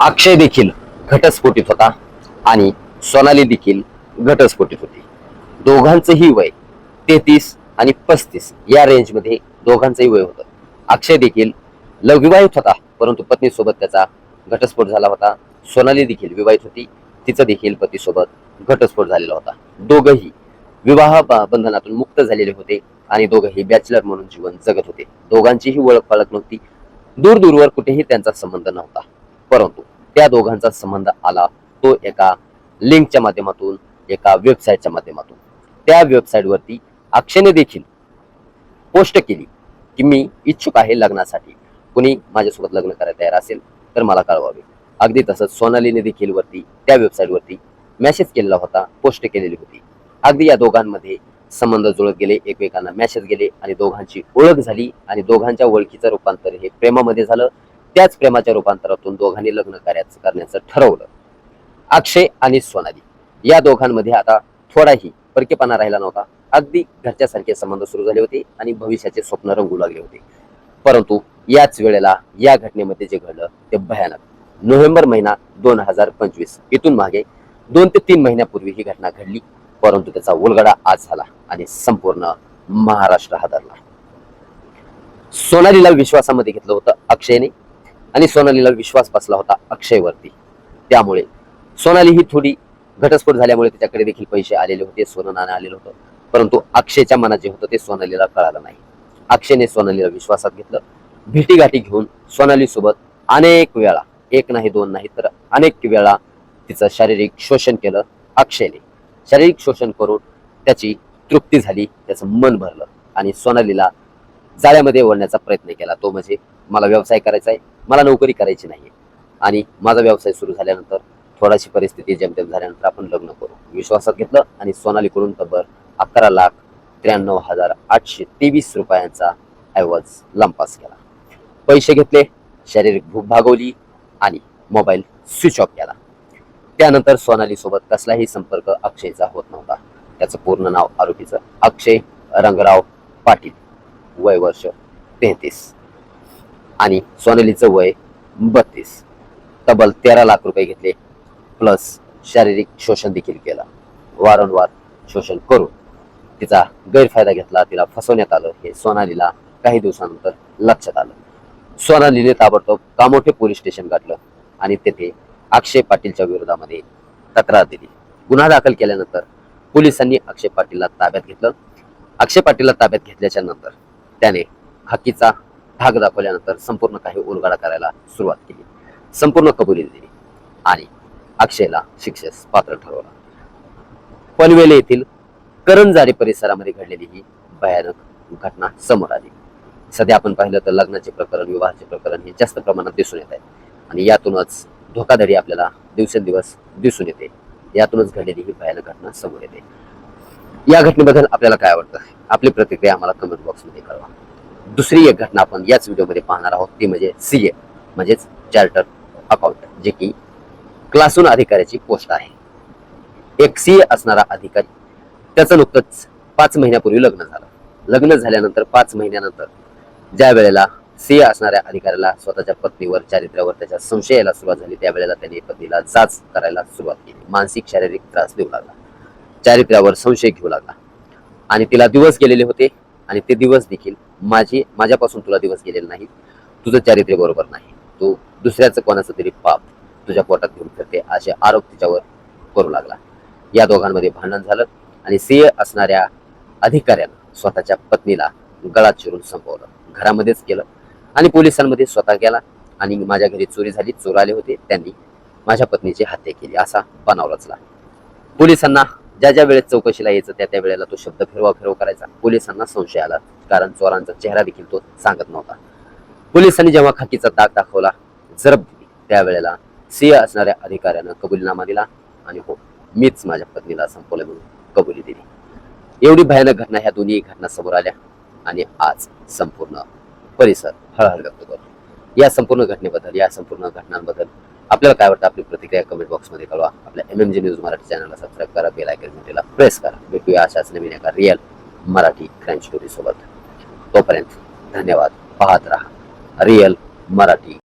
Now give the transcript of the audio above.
अक्षय देखील घटस्फोटीत होता आणि सोनाली देखील घटस्फोटीत होती. दोघांचंही वय तेहतीस आणि पस्तीस या रेंजमध्ये दोघांचंही वय होतं. अक्षय देखील लवविवाहित होता परंतु पत्नीसोबत त्याचा घटस्फोट झाला होता. सोनाली देखील विवाहित होती. तिचं देखील पतीसोबत घटस्फोट झालेला होता. दोघंही विवाह बंधनातून मुक्त झालेले होते आणि दोघंही बॅचलर म्हणून जीवन जगत होते. दोघांचीही ओळख पाळख नव्हती. दूर दूरवर कुठेही त्यांचा संबंध नव्हता. परंतु त्या दोघांचा संबंध आला तो एका लिंकच्या माध्यमातून एका वेबसाईटच्या माध्यमातून. त्या वेबसाईटवरती अक्षयने देखील पोस्ट केली की मी इच्छुक आहे लग्नासाठी. कुणी माझ्यासोबत लग्न करायला तयार असेल तर मला कळवावे. अगदी तसंच सोनालीने देखील वरती त्या वेबसाईटवरती मेसेज केलेला होता पोस्ट केलेली होती. अगदी या दोघांमध्ये संबंध जुळत गेले एकमेकांना मेसेज गेले आणि दोघांची ओळख झाली आणि दोघांच्या ओळखीचं रूपांतर हे प्रेमामध्ये झालं. त्याच प्रेमाच्या रूपांतरातून दोघांनी लग्न कार्याचं करण्याचं ठरवलं. अक्षय आणि सोनाली. या दोघांमध्ये आता थोडाही परकेपणा राहिला नव्हता. अगदी घरच्यासारखे संबंध सुरू झाले होते आणि भविष्याचे स्वप्न रंगू लागले होते. परंतु याच वेळेला या घटनेमध्ये जे घडलं ते भयानक. नोव्हेंबर महिना दोन हजार पंचवीस. इथून मागे दोन ते तीन महिन्यापूर्वी ही घटना घडली परंतु त्याचा उलगडा आज झाला आणि संपूर्ण महाराष्ट्र हादरला. सोनालीला विश्वासामध्ये घेतलं होतं अक्षयने. आणि सोनालीला विश्वास बसला होता अक्षयवरती. त्यामुळे सोनाली ही थोडी घटस्फोट झाल्यामुळे त्याच्याकडे देखील पैसे आलेले होते सोनं नाणं आलेलं होतं. परंतु अक्षयच्या मनात जे होतं ते सोनालीला कळालं नाही. अक्षयने सोनालीला विश्वासात घेतलं. भेटीगाठी घेऊन सोनाली सोबत अनेक वेळा एक नाही दोन नाही तर अनेक वेळा तिचं शारीरिक शोषण केलं अक्षयने. शारीरिक शोषण करून त्याची तृप्ती झाली त्याचं मन भरलं आणि सोनालीला जाळ्यामध्ये ओढण्याचा प्रयत्न केला. तो म्हणजे मला व्यवसाय करायचा आहे मला नोकरी करायची नाही आणि माझा व्यवसाय सुरू झाल्यानंतर थोडाशी परिस्थिती जमतेम झाल्यानंतर आपण लग्न करू. विश्वासात घेतलं आणि सोनालीकडून तब्बल अकरा लाख त्र्याण्णव हजार आठशे तेवीस रुपयांचा ऐवज लंपास केला. पैसे घेतले शारीरिक भूक भागवली आणि मोबाईल स्विच ऑफ केला. त्यानंतर सोनाली सोबत कसलाही संपर्क अक्षयचा होत नव्हता. त्याचं पूर्ण नाव आरोपीचं अक्षय रंगराव पाटील. वय वर्ष तेहतीस. आणि सोनालीचं वय बत्तीस. तब्बल तेरा लाख रुपये घेतले. प्लस शारीरिक शोषण देखील केलं. वारंवार शोषण करून तिचा गैरफायदा घेतला. तिला फसवण्यात आलं. हे सोनालीला काही दिवसानंतर लक्षात आलं. सोनालीने ताबडतोब कामोठे पोलीस स्टेशन गाठलं आणि तेथे अक्षय पाटीलच्या विरोधामध्ये तक्रार दिली. गुन्हा दाखल केल्यानंतर पोलिसांनी अक्षय पाटीलला ताब्यात घेतलं. अक्षय पाटीलला ताब्यात घेतल्याच्या नंतर त्याने हकीचा धाग दाखवल्यानंतर संपूर्ण काही उलगडा करायला सुरुवात केली. संपूर्ण कबुली दिली आणि अक्षयला शिक्षेस पात्र ठरवला. पनवेल येथील करंजारी परिसरामध्ये घडलेली ही भयानक घटना समोर आली. सध्या आपण पाहिलं तर लग्नाचे प्रकरण विवाहाचे प्रकरण हे जास्त प्रमाणात दिसून येत आहे आणि यातूनच धोकाधडी आपल्याला दिवसेंदिवस दिसून येते. यातूनच घडलेली ही भयानक घटना समोर येते. या घटनेबद्दल आपल्याला काय आवडतं? आपली प्रतिक्रिया आम्हाला कमेंट बॉक्समध्ये कळवा. दुसरी एक घटना आपण याच व्हिडिओमध्ये पाहणार आहोत ती म्हणजे सी ए म्हणजेच चार्टर अकाउंट जे की क्लासून अधिकाऱ्याची पोस्ट आहे. एक सी ए असणारा अधिकारी त्याचं नुकतंच पाच महिन्यापूर्वी लग्न झालं. लग्न झाल्यानंतर पाच महिन्यानंतर ज्या वेळेला सी ए असणाऱ्या अधिकाऱ्याला स्वतःच्या पत्नीवर चारित्र्यावर त्याच्या संशयाला सुरुवात झाली त्यावेळेला त्याने पत्नीला जाच करायला सुरुवात केली. मानसिक शारीरिक त्रास देऊ लागला. चारित्र्यावर संशय घेऊ लागला. आणि तिला दिवस गेलेले होते आणि ते दिवस देखील माझी माझ्यापासून तुला दिवस गेलेले नाहीत. तुझं चारित्र्य बरोबर नाही. तू दुसऱ्याचं कोणाचं तरी पाप तुझ्या पोटात घेऊन फिरते असे आरोप तिच्यावर करू लागला. या दोघांमध्ये भांडण झालं आणि सीए असणाऱ्या अधिकाऱ्यानं स्वतःच्या पत्नीला गळात चिरून संपवलं. घरामध्येच केलं आणि पोलिसांमध्ये स्वतः गेला आणि माझ्या घरी चोरी झाली चोर आले होते त्यांनी माझ्या पत्नीची हत्या केली असा बनाव रचला. पोलिसांना ज्या ज्या वेळेस चौकशीला यायचं त्या त्या वेळेला तो शब्द फिरवा फिरव करायचा. पोलिसांना संशय आला कारण चोरांचा चेहरा देखील तो सांगत नव्हता. पोलिसांनी जेव्हा खाकीचा ताक दाखवला जरब त्यावेळेला सिंह असणाऱ्या अधिकाऱ्यानं कबुलीनामा दिला आणि हो मीच माझ्या पत्नीला संपवलं म्हणून कबुली दिली. एवढी भयानक घटना ह्या दोन्ही घटना समोर आल्या आणि आज संपूर्ण परिसर हळहळ व्यक्त करतो. या संपूर्ण घटनेबद्दल या संपूर्ण घटनांबद्दल आपल्याला काय वाटतं? आपली प्रतिक्रिया कमेंट बॉक्समध्ये कळवा. आपल्या M M G news Marathi चॅनलला सबस्क्राईब करा बेल आयकन घंटेला प्रेस करा. भेटूया अशाच नवीन एका रिअल मराठी क्राईम स्टोरीसोबत तोपर्यंत धन्यवाद. पाहत राहा. रिअल मराठी